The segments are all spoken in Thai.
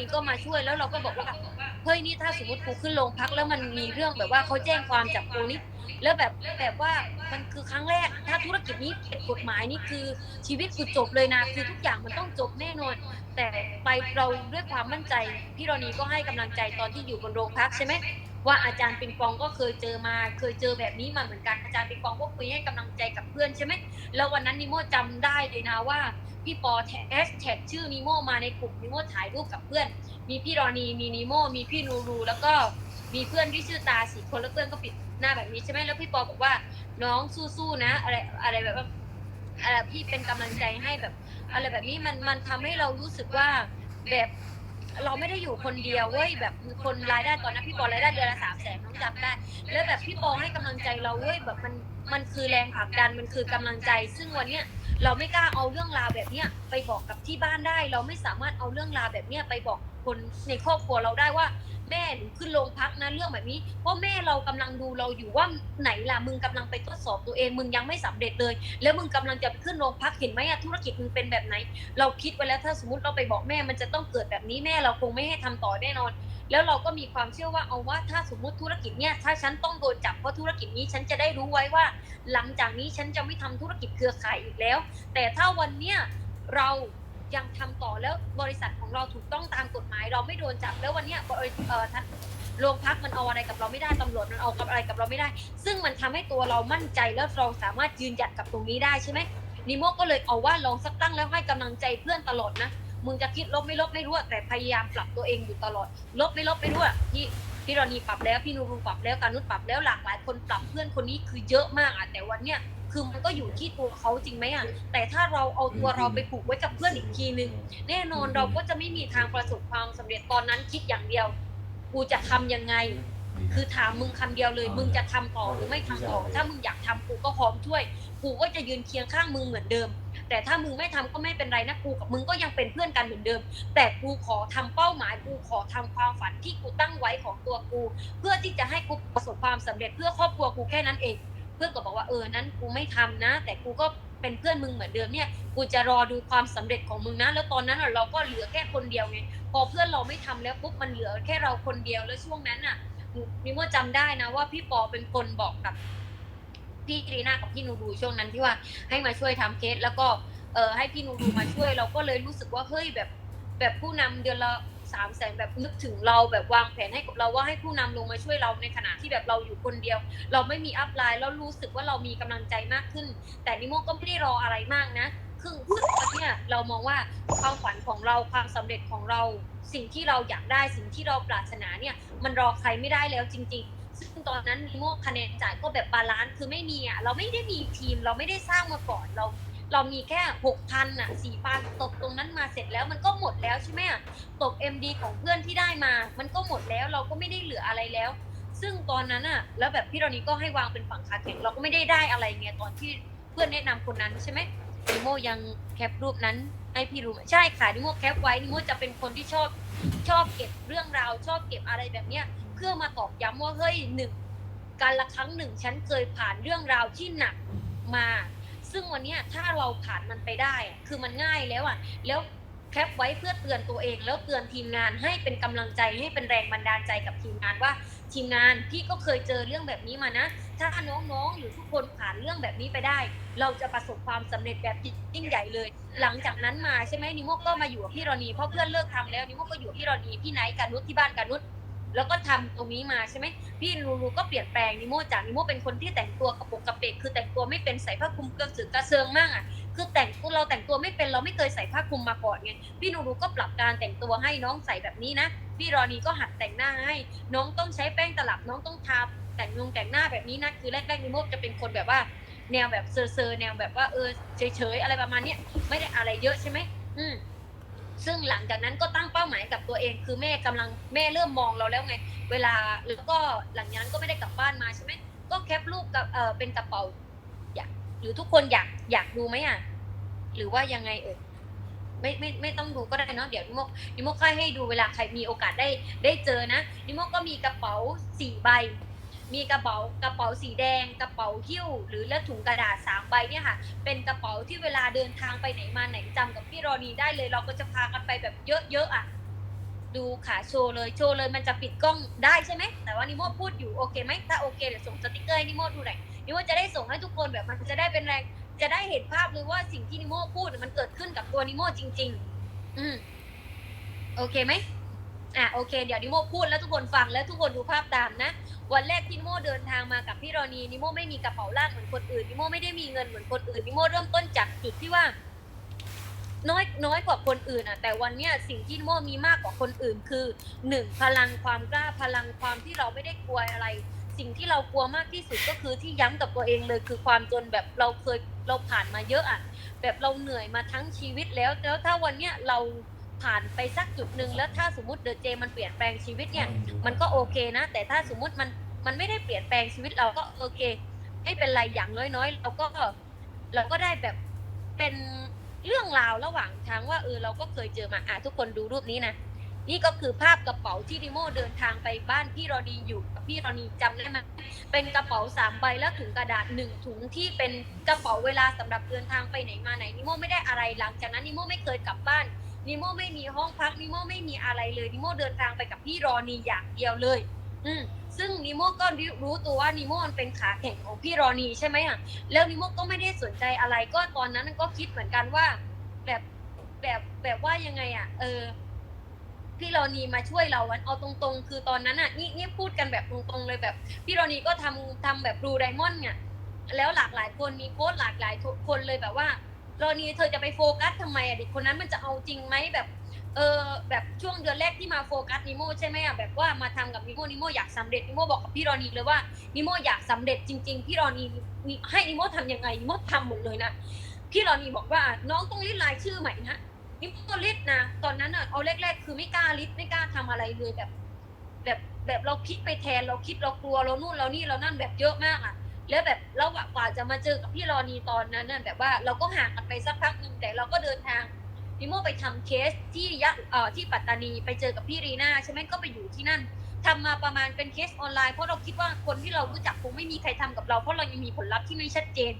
นีก็มาช่วยแล้วเราก็บอกว่าเฮ้ยนี่ถ้าสมมติกูขึ้นโรงพักแล้วมันมีเรื่องแบบว่าเขาแจ้งความจับกูนี่แล้วแบบแบบว่ามันคือครั้งแรก ถ้าธุรกิจนี้ผิดกฎหมายนี่คือชีวิตกูจบเลยนะคือทุกอย่างมันต้องจบแน่นอน แต่ไปเราด้วยความมั่นใจพี่รณีก็ให้กำลังใจตอนที่อยู่บนโรงพักใช่ไหม ว่าอาจารย์ปิงปองก็เคยเจอมา เคยเจอแบบนี้มาเหมือนกันอาจารย์ปิงปองก็คุยให้กำลังใจกับเพื่อนใช่ไหมแล้ววันนั้นนิโมจำได้เลยนะว่าพี่ปอแท็กแท็กชื่อนิโมมาในกลุ่มนิโมถ่ายรูปกับเพื่อน มีพี่รอนีมีนิโมมีพี่นูรูแล้วก็มีเพื่อนที่ชื่อตาสี่คนแล้วเพื่อนก็ปิดหน้าแบบนี้ใช่ไหมแล้วพี่ปอบอกว่าน้องสู้ๆนะ อะไรอะไรแบบว่าอะไรพี่เป็นกำลังใจให้แบบ อะไรแบบนี้มันมันทำให้เรารู้สึกว่าแบบ เราไม่ได้อยู่คนเดียวเว้ยแบบคนรายได้ตอนนั้นพี่ปอรายได้เดือนละสามแสนน้องจำได้ แล้วแบบพี่ปอให้กำลังใจเราเว้ยแบบมันมันคือแรงผลักดันมันคือกำลังใจ ซึ่งวันเนี้ยเราไม่กล้าเอาเรื่องราวแบบเนี้ยไปบอกกับที่บ้านได้ เราไม่สามารถเอาเรื่องราวแบบเนี้ยไปบอกคนในครอบครัวเราได้ว่า แม่หนูขึ้นโรงพักนะเรื่องแบบนี้เพราะแม่เรากำลังดูเราอยู่ว่าไหนล่ะมึงกำลังไปทดสอบตัวเองมึงยังไม่สำเร็จเลย แล้วมึงกำลังจะขึ้นโรงพักเห็นไหมอะธุรกิจมึงเป็นแบบไหน เราคิดไว้แล้วถ้าสมมติเราไปบอกแม่มันจะต้องเกิดแบบนี้แม่เราคงไม่ให้ทำต่อแน่นอน แล้วเราก็มีความเชื่อว่าเอาว่าถ้าสมมติธุรกิจเนี่ยถ้าฉันต้องโดนจับเพราะธุรกิจนี้ฉันจะได้รู้ไว้ว่า หลังจากนี้ฉันจะไม่ทำธุรกิจเครือข่ายอีกแล้ว แต่ถ้าวันเนี้ยเรา ยังทำต่อแล้วบริษัทของเราถูกต้องตามกฎหมาย เราไม่โดนจับแล้ววันนี้บริเออท่านโรงพักมันเอาอะไรกับเราไม่ได้ตำรวจมันเอากับอะไรกับเราไม่ได้ ซึ่งมันทำให้ตัวเรามั่นใจแล้วเราสามารถยืนหยัดกับตรงนี้ได้ใช่ไหมนิโมก็เลยเอาว่าลองสักตั้งแล้วให้กำลังใจเพื่อนตลอดนะมึงจะคิดลบไม่ลบไม่รู้แต่พยายามปรับตัวเองอยู่ตลอด ลบไม่ลบไม่รู้อะพี่พี่รณีปรับแล้วพี่นูรูปรับแล้วการนุชปรับแล้วหลากหลายคนปรับเพื่อนคนนี้คือเยอะมากอะแต่วันเนี้ย คือมันก็อยู่ที่ตัวเขาจริงไหมอะแต่ถ้าเราเอาตัวเราไปผูกไว้กับเพื่อนอีกทีนึง แน่นอนเราก็จะไม่มีทางประสบความสำเร็จตอนนั้นคิดอย่างเดียว กูจะทำยังไง คือถามมึงคำเดียวเลย มึงจะทำต่อหรือไม่ทำต่อ ถ้ามึงอยากทำกูก็พร้อมช่วย กูก็จะยืนเคียงข้างมึงเหมือนเดิม แต่ถ้ามึงไม่ทำก็ไม่เป็นไรนะกูกับมึงก็ยังเป็นเพื่อนกันเหมือนเดิม แต่กูขอทำเป้าหมายกูขอทำความฝันที่กูตั้งไว้ของตัวกู เพื่อที่จะให้กูประสบความสำเร็จเพื่อครอบครัวกูแค่นั้นเองเพื่อนก็บอกว่าเออนั้นกูไม่ทำนะ แต่กูก็เป็นเพื่อนมึงเหมือนเดิมเนี่ย กูจะรอดูความสำเร็จของมึงนะ แล้วตอนนั้นเราก็เหลือแค่คนเดียวไงพอเพื่อนเราไม่ทำแล้วปุ๊บมันเหลือแค่เราคนเดียวแล้วช่วงนั้นน่ะหนูนิโมจำได้นะว่าพี่ปอเป็นคนบอกกับพี่รีน่ากับพี่นูรูช่วงนั้นที่ว่าให้มาช่วยทำเคสแล้วก็เออให้พี่นูรูมาช่วยเราก็เลยรู้สึกว่าเฮ้ยแบบแบบผู้นำเดือนละ สามแสนแบบนึกถึงเราแบบวางแผนให้กับเราว่าให้ผู้นำลงมาช่วยเราในขณะที่แบบเราอยู่คนเดียว เราไม่มีอัพไลน์แล้วรู้สึกว่าเรามีกำลังใจมากขึ้น แต่นิโมก็ไม่ได้รออะไรมากนะคือซึ่งตอนนี้เรามองว่าความฝันของเราความสำเร็จของเราสิ่งที่เราอยากได้สิ่งที่เราปรารถนาเนี่ยมันรอใครไม่ได้แล้วจริง ๆซึ่งตอนนั้นนิโมคะแนนจ่ายก็แบบบาลานซ์คือไม่มีอะเราไม่ได้มีทีมเราไม่ได้สร้างมาก่อนเรา เรามีแค่หกพันอะสี่พันตกตรงนั้นมาเสร็จแล้วมันก็หมดแล้วใช่ไหมอะตก MD ของเพื่อนที่ได้มา มันก็หมดแล้วเราก็ไม่ได้เหลืออะไรแล้ว ซึ่งตอนนั้นอะ แล้วแบบพี่เรานี้ก็ให้วางเป็นฝั่งขาแข็งเราก็ไม่ได้ได้อะไรไงตอนที่เพื่อนแนะนำคนนั้นใช่ไหมนิโมยังแคปรูปนั้นให้พี่รู้ใช่ค่ะนิโมแคปไว้นิโมจะเป็นคนที่ชอบชอบเก็บเรื่องราว ชอบเก็บอะไรแบบเนี้ยเพื่อมาตอกย้ำว่าเฮ้ยหนึ่งการละครั้งหนึ่งฉันเคยผ่านเรื่องราวที่หนักมา ซึ่งวันนี้ถ้าเราผ่านมันไปได้อะคือมันง่ายแล้วอะ แล้วแคปไว้เพื่อเตือนตัวเอง แล้วเตือนทีมงานให้เป็นกำลังใจให้เป็นแรงบันดาลใจกับทีมงานว่า ทีมงานพี่ก็เคยเจอเรื่องแบบนี้มานะ ถ้าน้องๆหรือทุกคนผ่านเรื่องแบบนี้ไปได้ เราจะประสบความสำเร็จแบบยิ่งใหญ่เลย หลังจากนั้นมาใช่ไหมนิโมก็มาอยู่กับพี่รณีเพราะเพื่อนเลิกทำแล้วนิโมก็อยู่กับพี่รณีพี่ไนท์การนุชที่บ้านการนุช แล้วก็ทำตรงนี้มาใช่ไหมพี่ลูลูก็เปลี่ยนแปลงนิโมจากนิโมเป็นคนที่แต่งตัวกระโปรงกระเปกคือแต่งตัวไม่เป็นใส่ผ้าคลุมกระสือกระเซิงมากอะคือแต่งตัวเราแต่งตัวไม่เป็นเราไม่เคยใส่ผ้าคลุมมาก่อนไงพี่นูรูก็ปรับการแต่งตัวให้น้องใส่แบบนี้นะพี่รอนีก็หัดแต่งหน้าให้น้องต้องใช้แป้งตลับน้องต้องทาแต่งนงแต่งหน้าแบบนี้นะคือแรกๆนิโมจะเป็นคนแบบว่า แนวแบบเซอร์ๆแนวแบบว่าเออเฉยๆอะไรประมาณเนี้ยไม่ได้อะไรเยอะใช่ไหมอืม ซึ่งหลังจากนั้นก็ตั้งเป้าหมายกับตัวเอง คือแม่กำลังแม่เริ่มมองเราแล้วไง เวลาแล้วก็หลังจากนั้นก็ไม่ได้กลับบ้านมาใช่ไหมก็แคปรูปกับเออเป็นกระเป๋าอยากหรือทุกคนอยากอยากดูไหมอะหรือว่ายังไงเอ่ยไม่ไม่ไม่ต้องดูก็ได้เนาะเดี๋ยวนิโมนิโมค่อยให้ดูเวลาใครมีโอกาสได้ได้เจอนะนิโมก็มีกระเป๋าสี่ใบ มีกระเป๋ากระเป๋าสีแดง กระเป๋าหิ้ว หรือและถุงกระดาษสามใบเนี่ยค่ะ เป็นกระเป๋าที่เวลาเดินทางไปไหนมาไหนจำกับพี่รอนีได้เลย เราก็จะพากันไปแบบเยอะๆอะ ดูขาโชว์เลยโชว์เลยมันจะปิดกล้องได้ใช่ไหมแต่ว่านิโมพูดอยู่โอเคไหมถ้าโอเคเดี๋ยวส่งสติกเกอร์ให้นิโมดูหน่อยนิโมจะได้ส่งให้ทุกคนแบบมันจะได้เป็นแรงจะได้เห็นภาพเลยว่าสิ่งที่นิโมพูดมันเกิดขึ้นกับตัวนิโมจริง ๆ อืมโอเคไหม อะโอเค เดี๋ยวนิโมพูดแล้วทุกคนฟังแล้วทุกคนดูภาพตามนะ วันแรกที่นิโมเดินทางมากับพี่รอนีนิโมไม่มีกระเป๋าลากเหมือนคนอื่นนิโมไม่ได้มีเงินเหมือนคนอื่นนิโมเริ่มต้นจากจุดที่ว่า น้อยน้อยกว่าคนอื่นอะ แต่วันเนี้ยสิ่งที่นิโมมีมากกว่าคนอื่น คือหนึ่งพลังความกล้าพลังความที่เราไม่ได้กลัวอะไร สิ่งที่เรากลัวมากที่สุดก็คือที่ย้ำกับตัวเองเลยคือความจนแบบเราเคยเราผ่านมาเยอะอะแบบเราเหนื่อยมาทั้งชีวิตแล้วแล้วถ้าวันเนี้ยเรา ผ่านไปสักจุดหนึ่งแล้วถ้าสมมติเดอะเจมันเปลี่ยนแปลงชีวิตเนี่ย มันก็โอเคนะ แต่ถ้าสมมุติมันมันไม่ได้เปลี่ยนแปลงชีวิตเราก็โอเคไม่เป็นไรอย่างน้อยๆเราก็เราก็ได้แบบเป็นเรื่องราวระหว่างทางว่าเออเราก็เคยเจอมาอะทุกคนดูรูปนี้นะนี่ก็คือภาพกระเป๋าที่ดิโมเดินทางไปบ้านพี่รอนีอยู่กับพี่รอนีจำได้ไหมเป็นกระเป๋าสามใบแล้วถุงกระดาษหนึ่งถุงที่เป็นกระเป๋าเวลาสำหรับเดินทางไปไหนมาไหนนิโมไม่ได้อะไรหลังจากนั้นนิโมไม่เคยกลับบ้าน นิโมไม่มีห้องพักนิโมไม่มีอะไรเลยนิโมเดินทางไปกับพี่รอนีอย่างเดียวเลย อืมซึ่งนิโมก็รู้ตัวว่านิโมมันเป็นขาแข็งของพี่รอนีใช่ไหมอะแล้วนิโมก็ไม่ได้สนใจอะไรก็ตอนนั้นก็คิดเหมือนกันว่า แบบแบบแบบว่ายังไงอะ เออพี่รอนีมาช่วยเราวันเอาตรงๆ คือตอนนั้นอะนี่นี่พูดกันแบบตรงๆเลยแบบพี่รอนีก็ทำทำแบบบลูไดมอนด์เนี่ยแล้วหลากหลายคนมีโค้ดหลากหลายคนเลยแบบว่า รอนีเธอจะไปโฟกัสทำไมอะเด็กคนนั้นมันจะเอาจริงไหมแบบเออแบบช่วงเดือนแรกที่มาโฟกัสนิโมใช่ไหมอะแบบว่ามาทำกับนิโมนิโมอยากสำเร็จนิโมบอกกับพี่รอนีเลยว่านิโมอยากสำเร็จจริง ๆ พี่รอนี่ให้นิโมทำยังไงนิโมทำหมดเลยนะพี่รอนีบอกว่าน้องต้องลิสต์รายชื่อใหม่นะนิโมลิสต์นะตอนนั้นอะเอาแรกๆ คือไม่กล้าลิสต์ไม่กล้าทำอะไรเลยแบบ แบบแบบเราคิดไปแทนเราคิดเรากลัวเรานู่นเรานี่เรานั่นแบบเยอะมากอะ แล้วแบบเรากว่าจะมาเจอกับพี่รอนีตอนนั้นน่ะแบบว่าเราก็ห่างกันไปสักพักหนึ่งแต่เราก็เดินทางนิโมไปทำเคสที่ยะเอ่อที่ปัตตานีไปเจอกับพี่รีน่าใช่ไหมก็ไปอยู่ที่นั่นทำมาประมาณเป็นเคสออนไลน์เพราะเราคิดว่าคนที่เรารู้จักคงไม่มีใครทำกับเราเพราะเรายังมีผลลัพธ์ที่ไม่ชัดเจน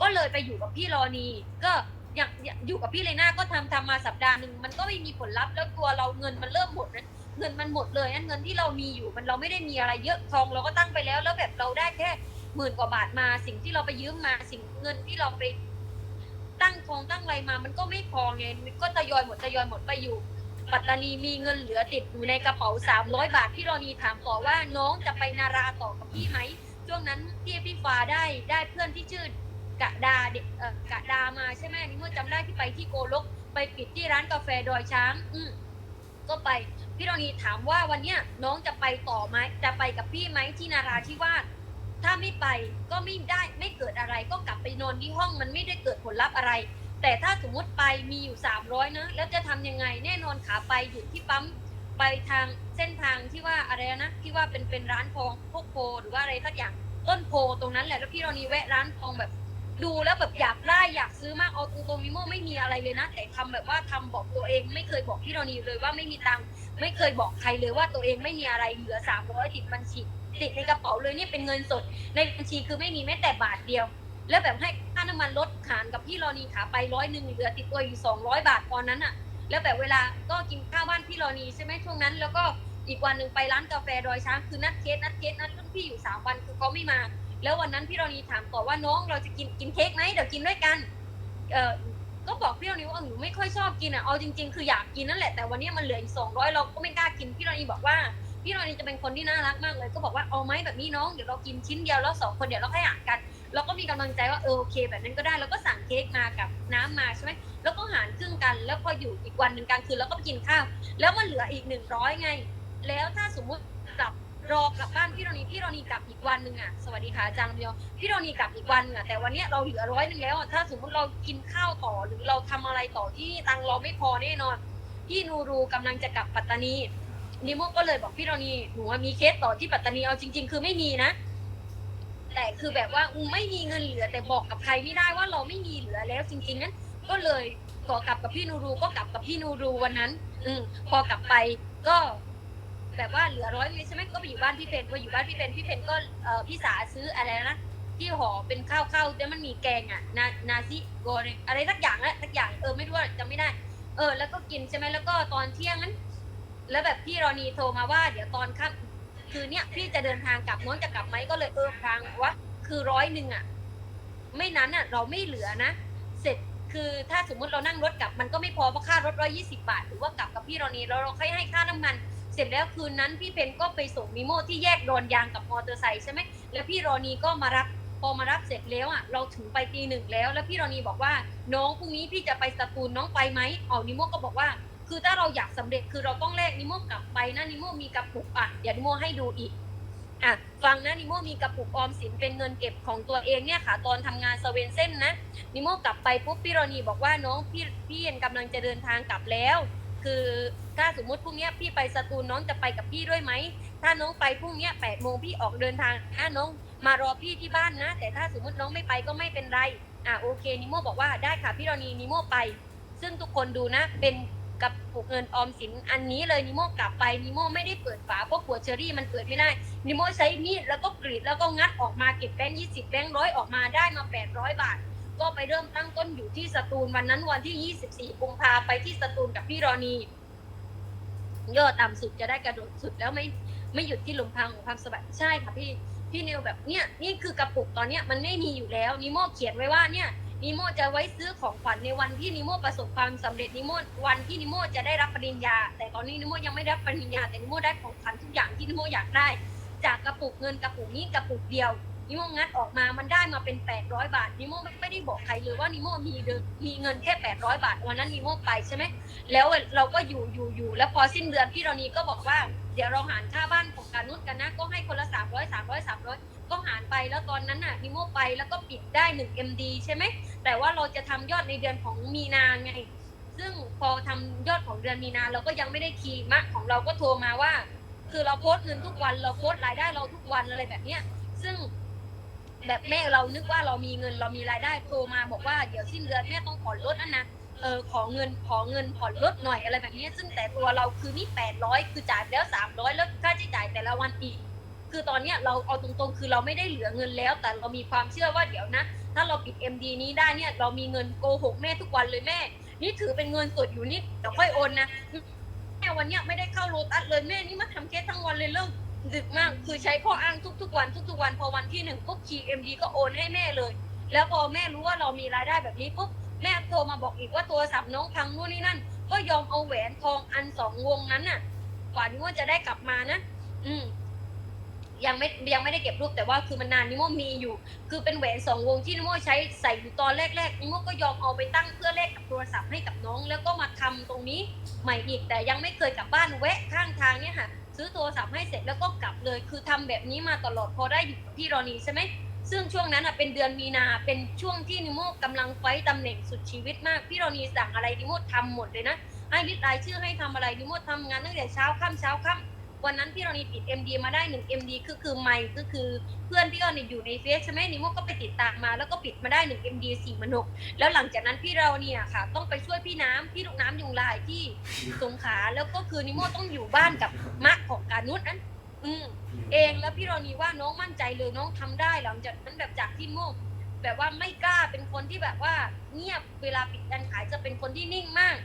ก็เลยไปอยู่กับพี่รอนีก็อย่างอยู่กับพี่เรน่าก็ทำทำมาสัปดาห์หนึ่งมันก็ไม่มีผลลัพธ์แล้วตัวเราเงินมันเริ่มหมดนะเงินมันหมดเลยนั่นเงินที่เรามีอยู่มันเราไม่ได้มีอะไรเยอะทองเราก็ตั้งไปแล้วแล้วแบบเราได้แค่ หมื่นกว่าบาทมาสิ่งที่เราไปยืมมาสิ่งเงินที่เราไปตั้งทองตั้งอะไรมา มันก็ไม่พอไงก็ทยอยหมดทยอยหมดไปอยู่ ปัตตานีมีเงินเหลือติดอยู่ในกระเป๋าสามร้อยบาทพี่รอนีถามต่อว่าน้องจะไปนาราต่อกับพี่ไหมช่วงนั้นที่พี่ฟ้าได้ได้เพื่อนที่ชื่อกะดาเด็กกะดามาใช่ไหมนี่เมื่อจำได้ที่ไปที่โกลกไปปิดที่ร้านกาแฟดอยช้าง อืมก็ไปพี่รอนีถามว่าวันเนี้ยน้องจะไปต่อไหมจะไปกับพี่ไหมที่นาราธิวาส ถ้าไม่ไปก็ไม่ได้ไม่เกิดอะไรก็กลับไปนอนที่ห้องมันไม่ได้เกิดผลลัพธ์อะไร แต่ถ้าสมมติไปมีอยู่ 300นะแล้วจะทำยังไงแน่นอนขาไปอยู่ที่ปั๊มไปทางเส้นทางที่ว่าอะไรนะที่ว่าเป็นเป็นร้านทองพวกโพหรือว่าอะไรสักอย่างต้นโพตรงนั้นแหละแล้วพี่เรานีแวะร้านทองแบบ ดูแล้วแบบอยากได้อยากซื้อมากเอาตรงๆมิโมไม่มีอะไรเลยนะ แต่ทำแบบว่าทำบอกตัวเองไม่เคยบอกพี่เรานีเลยว่าไม่มีตังค์ไม่เคยบอกใครเลยว่าตัวเองไม่มีอะไรเหลือ300ติดบัญชี ติดในกระเป๋าเลยนี่เป็นเงินสด ในบัญชีคือไม่มีแม้แต่บาทเดียว แล้วแบบให้ค่าน้ำมันลดขานกับพี่รอนีขาไปร้อยหนึ่งเหลือติดตัวอยู่สองร้อยบาทตอนนั้นอะแล้วแบบเวลาก็กินข้าวบ้านพี่รอนีใช่ไหมช่วงนั้น แล้วก็อีกวันหนึ่งไปร้านกาแฟดอยช้างคือนัดเคสนัดเคสนัดรุ่นพี่อยู่สามวันคือเขาไม่มา แล้ววันนั้นพี่รอนีถามต่อว่าน้องเราจะกินกินเค้กไหมเดี๋ยวกินด้วยกันเออก็บอกพี่รอนีว่าหนูไม่ค่อยชอบกินอะเอาจริง ๆ คืออยากกินนั่นแหละแต่วันนี้มันเหลืออีกสองร้อยเราก็ไม่กล้ากินพี่รอนีบอกว่า พี่รอนีจะเป็นคนที่น่ารักมากเลย ก็บอกว่าเอาไหมแบบนี้น้องเดี๋ยวเรากินชิ้นเดียวแล้วสองคนเดี๋ยวเราให้อ่านกันเราก็มีกำลังใจว่าเออโอเค แบบนั้นก็ได้แล้วก็สั่งเค้กมากับน้ำมาใช่ไหมแล้วก็หารครึ่งกัน แล้วพออยู่อีกวันหนึ่งกลางคืนแล้วก็ไปกินข้าว แล้วมันเหลืออีกหนึ่งร้อยไง แล้วถ้าสมมุติกลับรอกลับบ้านพี่รอนีพี่รอนีกลับอีกวันหนึ่งอะสวัสดีค่ะอาจารย์ลำยองพี่รอนีกลับอีกวันอะแต่วันเนี้ยเราเหลือร้อยหนึ่งแล้วถ้าสมมติเรากินข้าวต่อหรือเราทำอะไรต่อที่ตังเราไม่พอแน่นอนพี่นูรูกำลังจะกลับปัตตานี นิโมก็เลยบอกพี่โรนีหนูว่ามีเคสต่อที่ปัตตานีเอาจริง ๆ คือไม่มีนะ แต่คือแบบว่าอืมไม่มีเงินเหลือแต่บอกกับใครไม่ได้ว่าเราไม่มีเหลือแล้วจริงๆนั้นก็เลยขอกลับกับพี่นูรูก็กลับกับพี่นูรูวันนั้น อืมพอกลับไปก็แบบว่าเหลือร้อยใช่ไหมก็ไปอยู่บ้านพี่เพนพออยู่บ้านพี่เพนพี่เพนก็เออพี่สาซื้ออะไรนะที่ห่อเป็นข้าวข้าวแล้วมันมีแกงอะนานาซิโกเรอะไรสักอย่างแหละสักอย่างเออไม่รู้จำไม่ได้ เออ แล้วก็กินใช่ไหมแล้วก็ตอนเที่ยงนั้น แล้วแบบพี่รอนีโทรมาว่า เดี๋ยวตอนค่ำคือเนี่ยพี่จะเดินทางกลับน้องจะกลับไหมก็เลยเออพรางวะคือร้อยหนึ่งอะ ไม่นั้นอะ เราไม่เหลือนะ เสร็จคือถ้าสมมติเรานั่งรถกลับมันก็ไม่พอเพราะค่ารถร้อยี่สิบาท หรือว่ากลับกับพี่รอนีแล้วเราค่อยให้ค่าน้ำมัน เสร็จแล้วคืนนั้นพี่เพนก็ไปส่งมิโมที่แยกโดนยางกับมอเตอร์ไซค์ใช่ไหมแล้วพี่รอนีก็มารับพอมารับเสร็จแล้วอะเราถึงไปตีหนึ่งแล้ว แล้วพี่รอนีบอกว่า น้องพรุ่งนี้พี่จะไปสตูลน้องไปไหมเอานิโมก็บอกว่า คือถ้าเราอยากสำเร็จคือเราต้องแลกนิโมกลับไปนะนิโมมีกระปุกอะเดี๋ยวนิโมให้ดูอีกอะฟังนะนิโมมีกระปุกออมสินเป็นเงินเก็บของตัวเองเนี่ยค่ะ ตอนทำงานสเวนเซ่นนะนิโมกลับไปปุ๊บพี่รนีบอกว่าน้องพี่พี่เอ็นกำลังจะเดินทางกลับแล้ว คือถ้าสมมุติพรุ่งเนี้ยพี่ไปสตูลน้องจะไปกับพี่ด้วยไหมถ้าน้องไปพรุ่งเนี้ยแปดโมงพี่ออกเดินทางถ้าน้องมารอพี่ที่บ้านนะ แต่ถ้าสมมติน้องไม่ไปก็ไม่เป็นไรอะโอเคนิโมบอกว่าได้ค่ะพี่รนีนิโมไป ซึ่งทุกคนดูนะเป็น กระปุกเงินออมสินอันนี้เลยนิโมกลับไปนิโมไม่ได้เปิดฝาเพราะขวดเชอรี่มันเปิดไม่ได้นิโมใช้มีดแล้วก็กรีดแล้วก็งัดออกมาเก็บแบงค์ยี่สิบแบงค์ร้อยออกมาได้มาแปดร้อยบาท ก็ไปเริ่มตั้งต้นอยู่ที่สตูลวันนั้นวันที่24กุมภาไปที่สตูลกับพี่รอนียอดต่ำสุดจะได้กระโดดสุดแล้วไม่ไม่หยุดที่หลุมพรางของความสบายใช่ค่ะพี่พี่นิวแบบเนี้ยนี่คือกระปุกตอนเนี้ยมันไม่มีอยู่แล้วนิโมเขียนไว้ว่าเนี่ย นิโมจะไว้ซื้อของขวัญในวันที่นิโมประสบความสำเร็จนิโมวันที่นิโมจะได้รับปริญญา แต่ตอนนี้นิโมยังไม่ได้รับปริญญา แต่นิโมได้ของขวัญทุกอย่างที่นิโมอยากได้ จากกระปุกเงินกระปุกนี้กระปุกเดียวนิโมงัดออกมามันได้มาเป็น 800 บาทนิโมไม่ได้บอกใครเลยว่านิโมมีเดินมีเงินแค่ 800 บาท วันนั้นนิโมไปใช่ไหมแล้วเราก็อยู่อยู่อยู่แล้วพอสิ้นเดือนพี่รณีก็บอกว่าเดี๋ยวเราหารค่าบ้านของการนุชกันนะก็ให้คนละ300 300 300 ก็หารไปแล้วตอนนั้นน่ะนิโมไปแล้วก็ปิดได้1 MD ใช่ไหมแต่ว่าเราจะทำยอดในเดือนของมีนาไง ซึ่งพอทำยอดของเดือนมีนาเราก็ยังไม่ได้คีย์มะของเราก็โทรมาว่า คือเราโพสต์เงินทุกวัน เราโพสต์รายได้เราทุกวันอะไรแบบเนี้ย ซึ่งแบบแม่เรานึกว่าเรามีเงินเรามีรายได้โทรมาบอกว่าเดี๋ยวสิ้นเดือนแม่ต้องผ่อนรถนั่นนะเออขอเงินขอเงินผ่อนรถหน่อยอะไรแบบนี้ ซึ่งแต่ตัวเราคือนี่แปดร้อยคือจ่ายแล้วสามร้อยแล้วค่าใช้จ่ายแต่ละวันอีก คือตอนเนี้ยเราเอาตรงๆ คือเราไม่ได้เหลือเงินแล้ว แต่เรามีความเชื่อว่าเดี๋ยวนะ ถ้าเราปิด MD นี้ได้เนี่ยเรามีเงินโกหกแม่ทุกวันเลยแม่ นี่ถือเป็นเงินสดอยู่นี่เดี๋ยวค่อยโอนนะแม่วันเนี้ยไม่ได้เข้าโรตัสเลยแม่นี่มาทำเคสทั้งวันเลยเลิกดึกมากคือใช้ข้ออ้างทุกๆวันทุกๆวันพอวันที่หนึ่งปุ๊บคีเอ็มดีก็โอนให้แม่เลย แล้วพอแม่รู้ว่าเรามีรายได้แบบนี้ปุ๊บแม่โทรมาบอกอีกว่าโทรศัพท์น้องพังนู่นนี่นั่น ก็ยอมเอาแหวนทองอันสองวงนั้นน่ะกว่านิโมจะได้กลับมานะ อืม ยังไม่ยังไม่ได้เก็บรูปแต่ว่าคือมันนานนิโมมีอยู่ คือเป็นแหวนสองวงที่นิโมใช้ใส่อยู่ตอนแรกๆนิโมก็ยอมเอาไปตั้งเพื่อแลกกับโทรศัพท์ให้กับน้อง แล้วก็มาทำตรงนี้ใหม่อีกแต่ยังไม่เคยกลับบ้านแวะข้างทางเนี่ยค่ะซื้อโทรศัพท์ให้เสร็จแล้วก็กลับเลย คือทำแบบนี้มาตลอดพอได้อยู่กับพี่รอนีใช่ไหมซึ่งช่วงนั้นอะเป็นเดือนมีนาเป็นช่วงที่นิโมกำลังไฟต์ตำแหน่งสุดชีวิตมากพี่รอนีสั่งอะไรนิโมทำหมดเลยนะให้ลิสต์รายชื่อให้ทำอะไรนิโมทำงานตั้งแต่เช้าค่ำเช้าค่ำ วันนั้นพี่เรอนีติด MD มาได้หนึ่ง MD คือคือไม่ก็คือเพื่อนพี่เรอนีอยู่ในเฟซใช่ไหมนิโมก็ไปติดตามมา แล้วก็ปิดมาได้หนึ่ง MD สี่มนหกแล้วหลังจากนั้นพี่เราเนี่ยค่ะ ต้องไปช่วยพี่น้ำพี่ลูกน้ำยุงลายที่สงขลาแล้วก็คือนิโมต้องอยู่บ้านกับมะของการนุชนั้น อืม เองแล้วพี่รอนีว่าน้องมั่นใจเลยน้องทำได้หลังจากนั้นแบบจากที่โมกแบบว่าไม่กล้าเป็นคนที่แบบว่าเงียบเวลาปิดการขายจะเป็นคนที่นิ่งมาก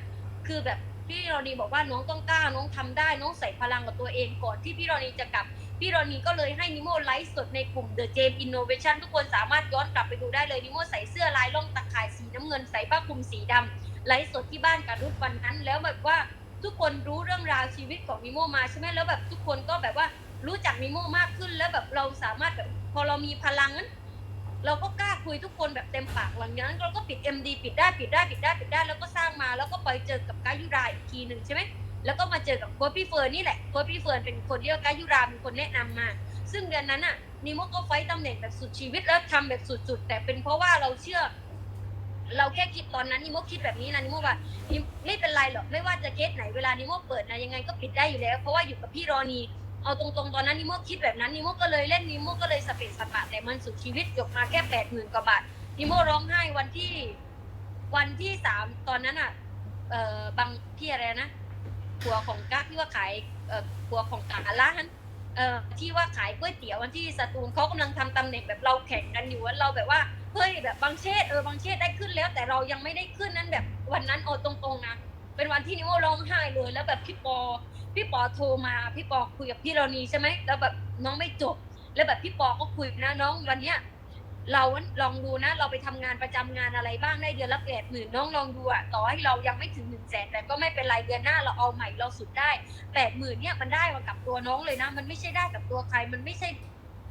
คือแบบ พี่รอนีบอกว่าน้องต้องกล้าน้องทำได้น้องใส่พลังกับตัวเองก่อนที่พี่รอนีจะกลับ พี่รอนีก็เลยให้นิโมไลฟ์สดในกลุ่ม The Jam Innovation ทุกคนสามารถย้อนกลับไปดูได้เลยนิโมใส่เสื้อลายล่องตะข่ายสีน้ำเงินใส่ผ้าคลุมสีดำไลฟ์สดที่บ้านกับรุ่นวันนั้น แล้วแบบว่าทุกคนรู้เรื่องราวชีวิตของนิโมมาใช่ไหมแล้วแบบทุกคนก็แบบว่ารู้จักนิโมมากขึ้นแล้วแบบเราสามารถแบบพอเรามีพลังนั้น เราก็กล้าคุยทุกคนแบบเต็มปากหลังจากนั้นเราก็ปิด MD ปิดได้ปิดได้ปิดได้ปิดได้แล้วก็สร้างมา แล้วก็ไปเจอกับกายุราอีกทีหนึ่งใช่ไหมแล้วก็มาเจอกับโค้ชพี่เฟิร์นนี่แหละโค้ชพี่เฟิร์นเป็นคนเรียกกายุราเป็นคนแนะนำมา ซึ่งเดือนนั้นน่ะนิโมก็ไฟต์ตำแหน่งแบบสุดชีวิตแล้วทำแบบสุดๆ แต่เป็นเพราะว่าเราเชื่อ เราแค่คิดตอนนั้นนิโมคิดแบบนี้นะนิโมว่าไม่เป็นไรหรอกไม่ว่าจะเคสไหนเวลานิโมเปิดนะยังไงก็ปิดได้อยู่แล้ว เพราะว่าอยู่กับพี่รอนี เอาตรงๆตอนนั้นนิโมคิดแบบนั้นนิโมก็เลยเล่นนิโมก็เลยสเปซสปะแต่มันสุดชีวิตจบมาแค่แปดหมื่นกว่าบาทนิโมร้องไห้วันที่วันที่สามตอนนั้นอะเอ่อบางพี่อะไรนะผัวของกะที่ว่าขายเอ่อผัวของกะร้านเอ่อที่ว่าขายก๋วยเตี๋ยววันที่สตูลเขากำลังทำตำแหน่งแบบเราแข่งกันอยู่ว่าเราแบบว่าเฮ้ยแบบบางเชษเออบางเชษได้ขึ้นแล้ว แต่เรายังไม่ได้ขึ้นนั้นแบบวันนั้นเอาตรงๆนะเป็นวันที่นิโมร้องไห้เลยแล้วแบบพี่ปอ พี่ปอโทรมาพี่ปอคุยกับพี่เรานีใช่ไหมแล้วแบบน้องไม่จบ แล้วแบบพี่ปอก็คุยนะน้องวันเนี้ยเราลองดูนะ เราไปทำงานประจำงานอะไรบ้างได้เดือนละแปดหมื่นน้องลองดูอะต่อให้เรายังไม่ถึงหนึ่งแสนแต่ก็ไม่เป็นไรเดือนหน้าเราเอาใหม่เราสุดได้แปดหมื่นเนี่ยมันได้มากับตัวน้องเลยนะ มันไม่ใช่ได้กับตัวใครมันไม่ใช่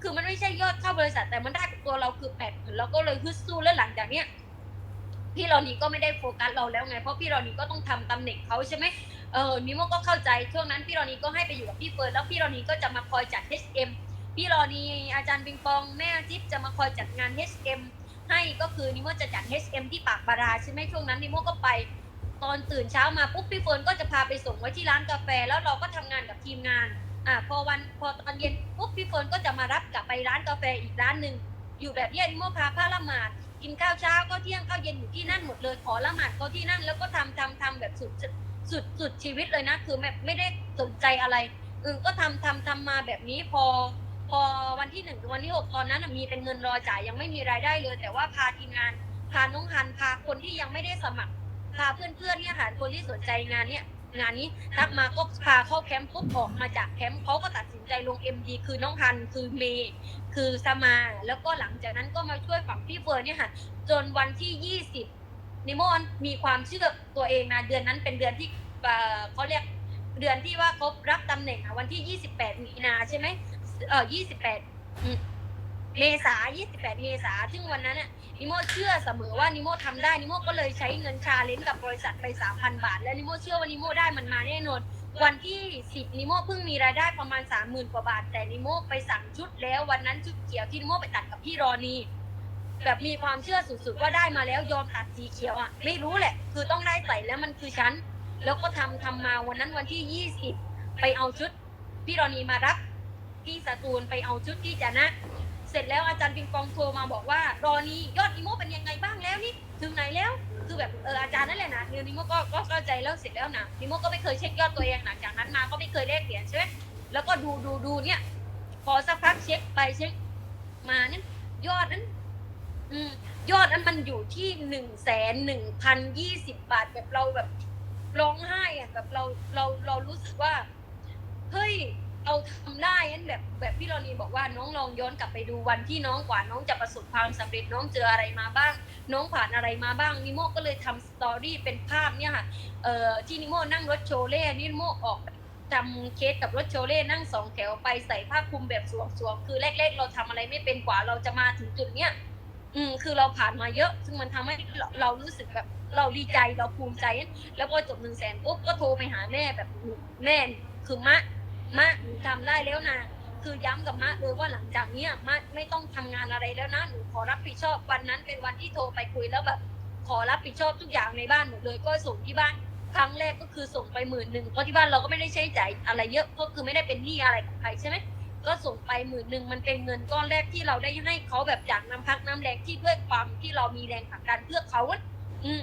คือมันไม่ใช่ยอดเข้าบริษัทแต่มันได้กับตัวเราคือแปดหมื่นเราก็เลยฮึดสู้แล้วหลังจากเนี้ยพี่เรานีก็ไม่ได้โฟกัสเราแล้วไงเพราะพี่เรานีก็ต้องทำตำแหน่งเขาใช่ไหม เออนิโมก็เข้าใจช่วงนั้นพี่รานีก็ให้ไปอยู่กับพี่เฟิร์นแล้วพี่รานีก็จะมาคอยจัด HM พี่รอนีอาจารย์ปิงปองแม่จิ๊บจะมาคอยจัดงาน HM ให้ก็คือนิโมจะจัด HM ที่ปากบาราใช่ไหมช่วงนั้นนิโมก็ไปตอนตื่นเช้ามาปุ๊บพี่เฟิร์นก็จะพาไปส่งไว้ที่ร้านกาแฟ แล้วเราก็ทำงานกับทีมงานอ่าพอวันพอตอนเย็นปุ๊บพี่เฟิร์นก็จะมารับกลับไปร้านกาแฟอีกร้านหนึ่งอยู่แบบนี้นิโมพาผ้าละหมาดกินข้าวเช้าก็เที่ยงข้าวเย็นอยู่ที่นั่นหมดเลยขอละหมาดก็ที่นั่นแล้วก็ทำทำทำแบบสุด สุดสุดชีวิตเลยนะ คือแบบไม่ได้สนใจอะไรเออก็ทำทำทำมาแบบนี้พอ พอวันที่หนึ่งวันที่หกตอนนั้นมีเป็นเงินรอจ่ายยังไม่มีรายได้เลย แต่ว่าพาทีมงานพาน้องฮันพาคนที่ยังไม่ได้สมัครพาเพื่อนๆเนี่ยค่ะคนที่สนใจงานเนี่ยงานนี้ทักมาก็พาเข้าแคมป์ปุ๊บออกมาจากแคมป์เขาก็ตัดสินใจลง MD คือน้องฮันคือเมย์คือสมา แล้วก็หลังจากนั้นก็มาช่วยฝั่งพี่เฟิร์นเนี่ยค่ะ จนวันที่ 20 นิโมนมีความเชื่อตัวเองนะเดือนนั้นเป็นเดือนที่เขาเรียกเดือนที่ว่าเขารับตำแหน่งอะวันที่ 28 มีนาใช่ไหมเออ28 เมษา28 เมษาซึ่งวันนั้นน่ะนิโมเชื่อเสมอว่านิโมทำได้นิโมก็เลยใช้เงินชาเลนจ์กับบริษัทไป 3,000 บาท และนิโมเชื่อว่านิโมได้มันมาแน่นอนวันที่ 10นิโมเพิ่งมีรายได้ประมาณ 30,000 กว่าบาท แต่นิโมไปสั่งชุดแล้ววันนั้นชุดเขียวที่นิโมไปตัดกับพี่รอนี แบบมีความเชื่อสุดๆว่าได้มาแล้วยอมตัดสีเขียวอะไม่รู้แหละ คือต้องได้ใส่แล้วมันคือฉันแล้วก็ทำทำมาวันนั้นวันที่ 20 ไปเอาชุดพี่รอนีมารับที่สตูลไปเอาชุดที่จะนะเสร็จแล้วอาจารย์ปิงปองโทรมาบอกว่ารอนียอดนิโมเป็นยังไงบ้างแล้วนี่ถึงไหนแล้วคือแบบเอออาจารย์นั่นแหละนะเดี๋ยนิโมก็ก็เข้าใจแล้วเสร็จแล้วนะนิโมก็ไม่เคยเช็คยอดตัวเองหลังจากนั้นมาก็ไม่เคยเลขเหรียญใช่ไหมแล้วก็ดูดูดูเนี่ยพอสักพักเช็คไปเช็คมาเนี่ยยอดนั้น อืมยอดนั้นมันอยู่ที่หนึ่งแสนหนึ่งพันยี่สิบบาทแบบเราแบบร้องไห้อะแบบเราเราเรารู้สึกว่า เฮ้ยเราทำได้นั้นแบบแบบพี่รอนีบอกว่าน้องลองย้อนกลับไปดูวันที่น้องกว่าน้องจะประสบความสำเร็จน้องเจออะไรมาบ้าง น้องผ่านอะไรมาบ้างนิโมก็เลยทำสตอรี่เป็นภาพเนี่ยค่ะเอ่อที่นิโมนั่งรถโชเล่นิโมออกจำเคสกับรถโชเล่นั่งสองแถวไปใส่ผ้าคลุมแบบสวมๆคือแรกๆ เราทำอะไรไม่เป็นกว่าเราจะมาถึงจุดเนี้ย อืมคือเราผ่านมาเยอะ ซึ่งมันทำให้เราเรารู้สึกแบบเราดีใจเราภูมิใจ แล้วพอจบหนึ่งแสนปุ๊บก็โทรไปหาแม่แบบแม่คือมะมะหนูทำได้แล้วนะคือย้ำกับมะเลยว่าหลังจากเนี้ยมะไม่ต้องทำงานอะไรแล้วนะหนูขอรับผิดชอบวันนั้นเป็นวันที่โทรไปคุยแล้วแบบขอรับผิดชอบทุกอย่างในบ้านหมดเลยก็ส่งที่บ้านครั้งแรกก็คือส่งไปหมื่นหนึ่งเพราะที่บ้านเราก็ไม่ได้ใช้จ่ายอะไรเยอะก็คือไม่ได้เป็นหนี้อะไรกับใครใช่ไหม ก็ส่งไปหมื่นหนึ่งมันเป็นเงินก้อนแรกที่เราได้ให้เขาแบบจากน้ำพักน้ำแรงที่ด้วยความที่เรามีแรงผลักดันเพื่อเขาอะอืม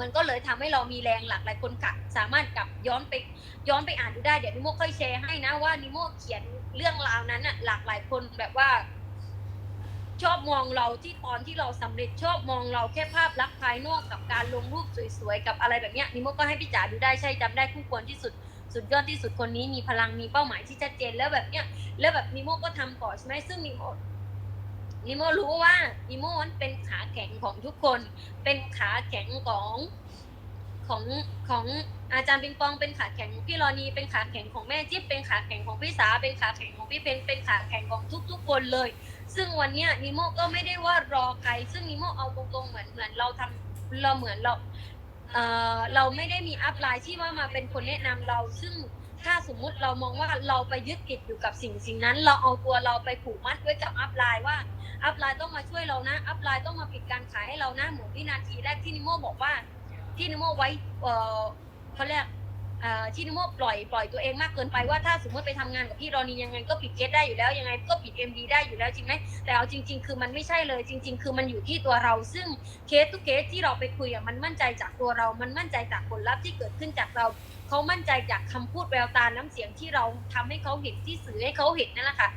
มันก็เลยทำให้เรามีแรงหลากหลายคนกลับสามารถกลับย้อนไปย้อนไปอ่านดูได้เดี๋ยวนิโมค่อยแชร์ให้นะว่านิโมเขียนเรื่องราวนั้นอะหลากหลายคนแบบว่า ชอบมองเราที่ตอนที่เราสำเร็จชอบมองเราแค่ภาพลักษณ์ภายนอกกับการลงรูปสวยๆกับอะไรแบบเนี้ยนิโมก็ให้พี่จ๋าดูได้ใช่จำได้คู่ควรที่สุด สุดยอดที่สุดคนนี้มีพลังมีเป้าหมายที่ชัดเจนแล้วแบบเนี้ยแล้วแบบนิโมก็ทำต่อใช่ไหมซึ่งนิโมนิโมรู้ว่านิโมนเป็นขาแข็งของทุกคน เป็นขาแข็งของของของอาจารย์ปิงปองเป็นขาแข็งของพี่รอนีเป็นขาแข็งของแม่จิ๊บเป็นขาแข็งของพี่สาเป็นขาแข็งของพี่เพนเป็นขาแข็งของทุก ๆ คนเลย ซึ่งวันเนี้ยนิโมก็ไม่ได้ว่ารอใครซึ่งนิโมเอาตรงๆเหมือนเหมือนเราทำเราเหมือนเรา เอ่อเราไม่ได้มีอัพไลน์ที่ว่ามาเป็นคนแนะนำเรา ซึ่งถ้าสมมุติเรามองว่าเราไปยึดติดอยู่กับสิ่งสิ่งนั้น เราเอาตัวเราไปผูกมัดไว้กับอัพไลน์ว่าอัพไลน์ต้องมาช่วยเรานะอัพไลน์ต้องมาปิดการขายให้เรานะเหมือนวินาทีแรกที่นิโมบอกว่าที่นิโมไว้เอ่อเขาเรียก เอ่อที่นิโมปล่อยปล่อยตัวเองมากเกินไปว่าถ้าสมมติไปทำงานกับพี่รอนียังไงก็ปิดเกตได้อยู่แล้วยังไงก็ปิด MD ได้อยู่แล้วจริงไหมแต่เอาจริง ๆ คือมันไม่ใช่เลยจริง ๆ คือมันอยู่ที่ตัวเรา ซึ่งเคสทุกเคสที่เราไปคุยอะมันมั่นใจจากตัวเรา มันมั่นใจจากผลลัพธ์ที่เกิดขึ้นจากเราเขามั่นใจจากคำพูดแววตาน้ำเสียงที่เราทำให้เขาเห็นที่สื่อให้เขาเห็นนั่นแหละค่ะ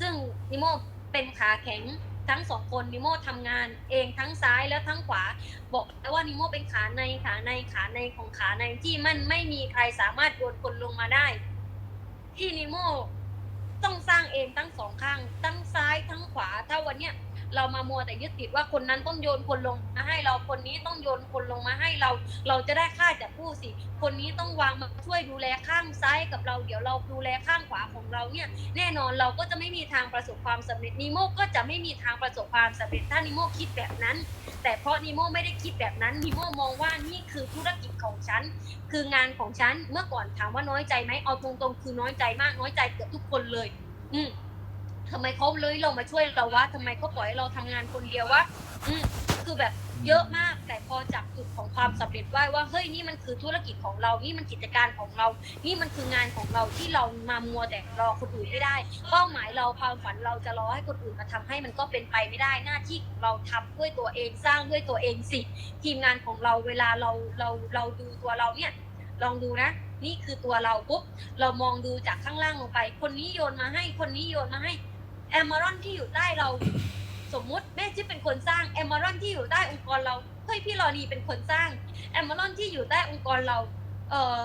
ซึ่งนิโมเป็นขาแข็ง ทั้งสองคนนิโมทำงานเองทั้งซ้ายและทั้งขวา บอกแล้วว่านิโมเป็นขาในขาในขาในของขาในที่มันไม่มีใครสามารถโยนคนลงมาได้ ที่นิโมต้องสร้างเองทั้งสองข้างทั้งซ้ายทั้งขวาถ้าวันเนี้ย เรามามัวแต่ยึดติดว่าคนนั้นต้องโยนคนลงมาให้เราคนนี้ต้องโยนคนลงมาให้เรา เราจะได้ค่าจากผู้สิ คนนี้ต้องวางมาช่วยดูแลข้างซ้ายกับเราเดี๋ยวเราดูแลข้างขวาของเราเนี่ย แน่นอนเราก็จะไม่มีทางประสบความสำเร็จนิโมก็จะไม่มีทางประสบความสำเร็จถ้านิโมคิดแบบนั้น แต่เพราะนิโมไม่ได้คิดแบบนั้นนิโมมองว่านี่คือธุรกิจของฉัน คืองานของฉันเมื่อก่อนถามว่าน้อยใจไหมเอาตรงๆคือน้อยใจมากน้อยใจเกือบทุกคนเลย อืม ทำไมเขาเลยเรามาช่วยเราวะทำไมเขาปล่อยให้เราทำงานคนเดียววะอืมคือแบบเยอะมากแต่พอจับจุดของความสำเร็จได้ว่าเฮ้ยนี่มันคือธุรกิจของเรานี่มันกิจการของเรา นี่มันคืองานของเราที่เรามามัวแต่รอคนอื่นไม่ได้ เป้าหมายเราความฝันเราจะรอให้คนอื่นมาทำให้มันก็เป็นไปไม่ได้หน้าที่ของเราทำด้วยตัวเองสร้างด้วยตัวเองสิ ทีมงานของเราเวลาเราเราเราดูตัวเราเนี่ยลองดูนะนี่คือตัวเราปุ๊บเรามองดูจากข้างล่างลงไป คนนี้โยนมาให้คนนี้โยนมาให้ แอมารอนที่อยู่ใต้เรา สมมุติแม่จิ๊บเป็นคนสร้างแอมารอนที่อยู่ใต้องค์กรเราเฮ้ยพี่ลอนีเป็นคนสร้างแอมารอนที่อยู่ใต้องค์กรเราเอ่อ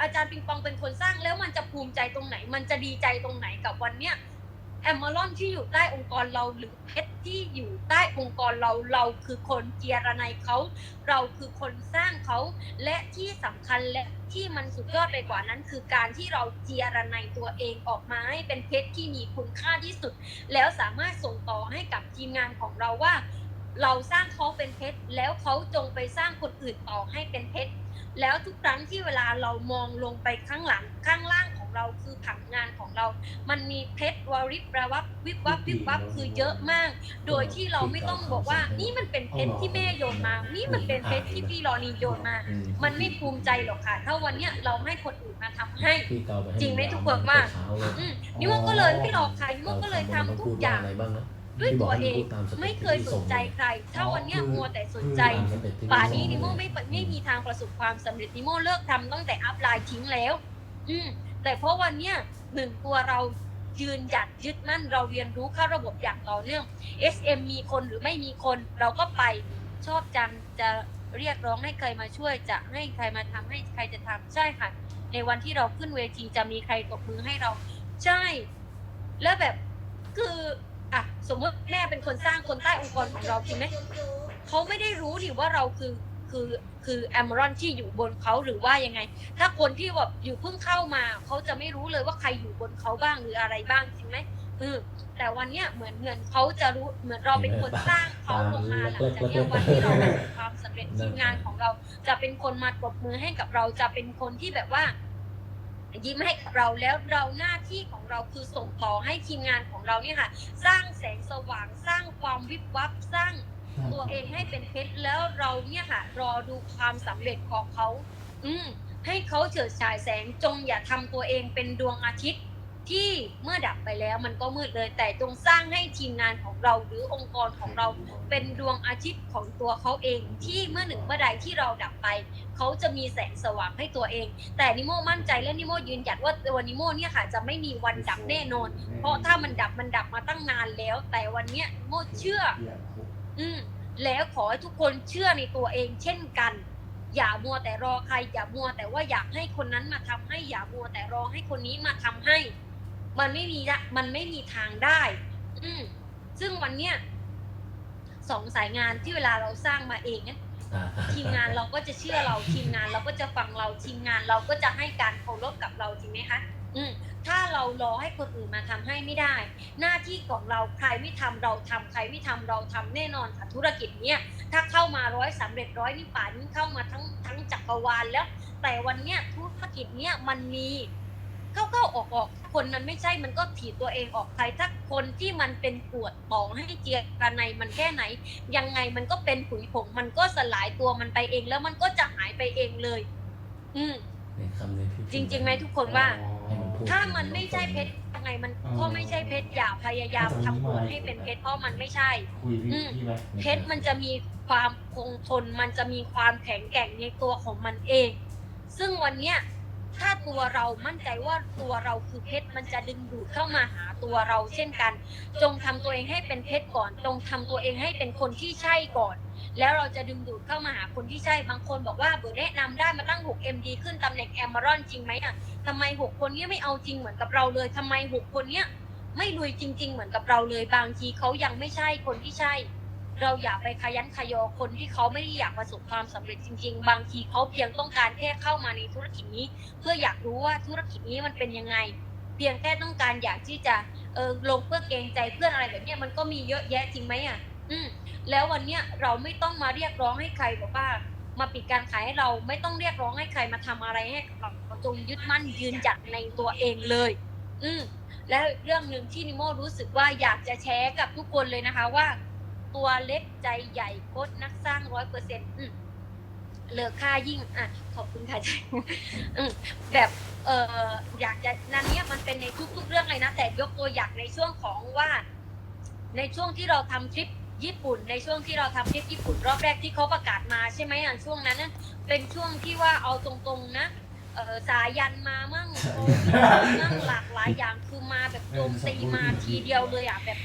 อาจารย์ปิงปองเป็นคนสร้างแล้วมันจะภูมิใจตรงไหน มันจะดีใจตรงไหนกับวันเนี้ย แอม r รอนที่อยู่ใต้องค์กรเราหรือเพชรที่อยู่ใต้องค์กรเราเราคือคนเจียระไนเขาเราคือคนสร้างเขาและที่สำคัญและที่มันสุดยอดไปกว่านั้น คือการที่เราเจียระไนตัวเองออกมาให้เป็นเพชรที่มีคุณค่าที่สุด แล้วสามารถส่งต่อให้กับทีมงานของเราว่า เราสร้างเขาเป็นเพชรแล้วเขาจงไปสร้างคนอื่นต่อให้เป็นเพชรแล้วทุกครั้งที่เวลาเรามองลงไปข้างหลังข้างล่างของ เราคือผังงานของเรา มันมีเพชรวาริบระวับวิบวับวิบวับคือเยอะมาก โดยที่เราไม่ต้องบอกว่า นี่มันเป็นเพชรที่แม่โยนมา นี่มันเป็นเพชรที่พี่รอนีโยนมาอืมันไม่ภูมิใจหรอกค่ะ ถ้าวันเนี้ยเราให้คนอื่นมาทำให้พี่เกาไปให้ จริงไหมทุกคนว่าเช้าเลยอืมนิโมก็เลยไม่หลอกใครนิโมก็เลยทำทุกอย่างเรทำอะไรบ้างนะด้วยพี่บตักวให้เองพูดตามสต็ปไม่เคยที่สนใจงใคร ถ้าวันเนี้ยมัวแต่สนใจตามสเต็ปที่ป่านนี้ส่งนิโมไม่ไม่มีทางประสบความสำเร็จนิโมเลิกทำตั้งแต่อัพไลน์ทิ้งแล้ว อืม แต่เพราะวันเนี้ยหนึ่งตัวเรายืนหยัดยึดมั่นเราเรียนรู้เข้าระบบอย่างต่อเนื่อง SM มีคนหรือไม่มีคนเราก็ไปชอบจังจะเรียกร้องให้ใครมาช่วยจะให้ใครมาทำให้ใครจะทำใช่ค่ะ ในวันที่เราขึ้นเวทีจะมีใครตบมือให้เราใช่ แล้วแบบคืออะสมมติแม่เป็นคนสร้างคนใต้องค์กรของเราจริงไหมเขาไม่ได้รู้ดิว่าเราคือ คือคือแอมรอนที่อยู่บนเขาหรือว่ายังไง ถ้าคนที่แบบอยู่เพิ่งเข้ามาเขาจะไม่รู้เลยว่าใครอยู่บนเขาบ้างหรืออะไรบ้างจริงไหมเออแต่วันเนี้ยเหมือนเหมือนเขาจะรู้เหมือนเราเป็นคนสร้างเขาลงมาหลังจากเนี้ยวันที่เราประสบความสำเร็จทีมงานของเรา จะเป็นคนมาปรบมือให้กับเราจะเป็นคนที่แบบว่ายิ้มให้กับเราแล้วเราหน้าที่ของเราคือส่งต่อให้ทีมงานของเราเนี่ยค่ะ สร้างแสงสว่างสร้างความวิบวับสร้าง ตัวเองให้เป็นเพชรแล้วเราเนี่ยค่ะ รอดูความสำเร็จของเขา อืมให้เขาเฉิดฉายแสงจงอย่าทำตัวเองเป็นดวงอาทิตย์ที่เมื่อดับไปแล้วมันก็มืดเลย แต่จงสร้างให้ทีมงานของเราหรือองค์กรของเราเป็นดวงอาทิตย์ของตัวเขาเอง ที่เมื่อหนึ่งเมื่อใดที่เราดับไป เขาจะมีแสงสว่างให้ตัวเอง แต่นิโมมั่นใจและนิโมยืนหยัดว่าตัวนิโมเนี่ยค่ะจะไม่มีวันดับแน่นอน เพราะถ้ามันดับมันดับมาตั้งนานแล้ว แต่วันเนี้ยนิโมเชื่อ อืมแล้วขอให้ทุกคนเชื่อในตัวเองเช่นกัน อย่ามัวแต่รอใคร อย่ามัวแต่ว่าอยากให้คนนั้นมาทำให้ อย่ามัวแต่รอให้คนนี้มาทำให้ มันไม่มีละมันไม่มีทางได้ อืมซึ่งวันเนี้ยสองสายงานที่เวลาเราสร้างมาเองเนี่ยอ่าทีมงานเราก็จะเชื่อเราทีมงานเราก็จะฟังเราทีมงานเราก็จะให้การเคารพกับเราจริงไหมคะ อืมถ้าเรารอให้คนอื่นมาทำให้ไม่ได้ หน้าที่ของเราใครไม่ทำเราทำใครไม่ทำเราทำแน่นอนค่ะธุรกิจเนี้ยถ้าเข้ามาร้อยสำเร็จร้อยนี่ป่านนี้เข้ามาทั้งทั้งจักรวาลแล้ว แต่วันเนี้ยธุรกิจเนี้ยมันมีเข้าเข้าออกออกคนมันไม่ใช่มันก็ถีบตัวเองออกใครถ้าคนที่มันเป็นปวดต่อให้เจียกันในมันแค่ไหน ยังไงมันก็เป็นผุยผงมันก็สลายตัวมันไปเองแล้วมันก็จะหายไปเองเลย อืมในคำนี้พี่จริงๆไหมทุกคนว่าให้มันพูด ถ้ามันไม่ใช่เพชรยังไงมันก็ไม่ใช่เพชรอย่าพยายามทำตัวให้เป็นเพชรเพราะมันไม่ใช่ คุยพี่พี่ไหมเพชรมันจะมีความคงทน มันจะมีความแข็งแกร่งในตัวของมันเอง ซึ่งวันเนี้ยถ้าตัวเรามั่นใจว่าตัวเราคือเพชรมันจะดึงดูดเข้ามาหาตัวเราเช่นกัน จงทำตัวเองให้เป็นเพชรก่อน จงทำตัวเองให้เป็นคนที่ใช่ก่อน แล้วเราจะดึงดูดเข้ามาหาคนที่ใช่บางคนบอกว่าเบอร์แนะนำได้มาตั้ง 6 MD ขึ้นตำแหน่งแอม r รอนจริงไหมอะทำไม 6 คนนี้ไม่เอาจริงเหมือนกับเราเลยทำไม 6 คนเนี้ยไม่ลุยจริง ๆ เหมือนกับเราเลยบางทีเขายังไม่ใช่คนที่ใช่ เราอย่าไปขยันขยอคนที่เขาไม่ได้อยากประสบความสำเร็จจริง ๆ บางทีเขาเพียงต้องการแค่เข้ามาในธุรกิจนี้ เพื่ออยากรู้ว่าธุรกิจนี้มันเป็นยังไง เพียงแค่ต้องการอยากที่จะเออลงเพื่อเกรงใจเพื่อนอะไรแบบนี้มันก็มีเยอะแยะจริงไหมอะ อืมแล้ววันเนี้ยเราไม่ต้องมาเรียกร้องให้ใครบอกว่า มาปิดการขายให้เราไม่ต้องเรียกร้องให้ใครมาทำอะไรให้เราเราจงยึดมั่นยืนหยัดในตัวเองเลย อืมแล้วเรื่องหนึ่งที่นิโมรู้สึกว่าอยากจะแชร์กับทุกคนเลยนะคะว่า ตัวเล็กใจใหญ่โคตรนักสร้างร้อยเปอร์เซ็นต์เลอค่ายิ่งอะขอบคุณค่ะใจอืมแบบเอออยากจะนั่นเนี้ยมันเป็นในทุกๆเรื่องเลยนะ แต่ยกตัวอย่างในช่วงของว่า ในช่วงที่เราทำทริป ญี่ปุ่นในช่วงที่เราทำทริปญี่ปุ่นรอบแรกที่เขาประกาศมาใช่ไหมอะช่วงนั้นน่ะเป็นช่วงที่ว่าเอาตรงๆนะเออสายันมามั่งโอ้ยมั่งหลากหลายอย่างคือมาแบบโจมตีมาทีเดียวเลยอะแบบ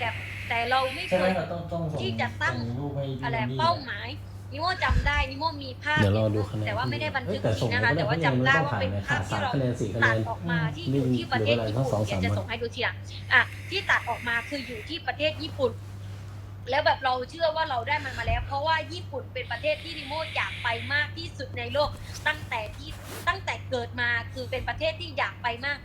แบบแต่เราไม่ใช่เคไหมยเราต้องต้องส่งที่จะตั้งส่รูปให้พี่อะไรนี่เป้าหมายนิโมจำได้นิโมมีภาพเดี๋ยวรอดูคะแนนแต่ว่าไม่ได้บันเอ้ทึยกแต่จส่ริงงไปนะคะก็แต่ได้ว่าเพราะยังจำไม่ได้ต้องว่าผ่านเป็นเลยภาขาดพสาที่มเราคะแนนสี่คะแนตัดนออกมาที่อไม่ยู่มีที่เหประลืเทอศอะไรญี่ทั้งปุ่นสองเดี๋ยวสามจะวัส่นงให้ดูทีหลังอะที่ตัดออกมาคืออยู่ที่ประเทศญี่ปุ่น แล้วแบบเราเชื่อว่าเราได้มันมาแล้ว เพราะว่าญี่ปุ่นเป็นประเทศที่นิโมอยากไปมากที่สุดในโลก ตั้งแต่ที่ตั้งแต่เกิดมาคือเป็นประเทศที่อยากไปมาก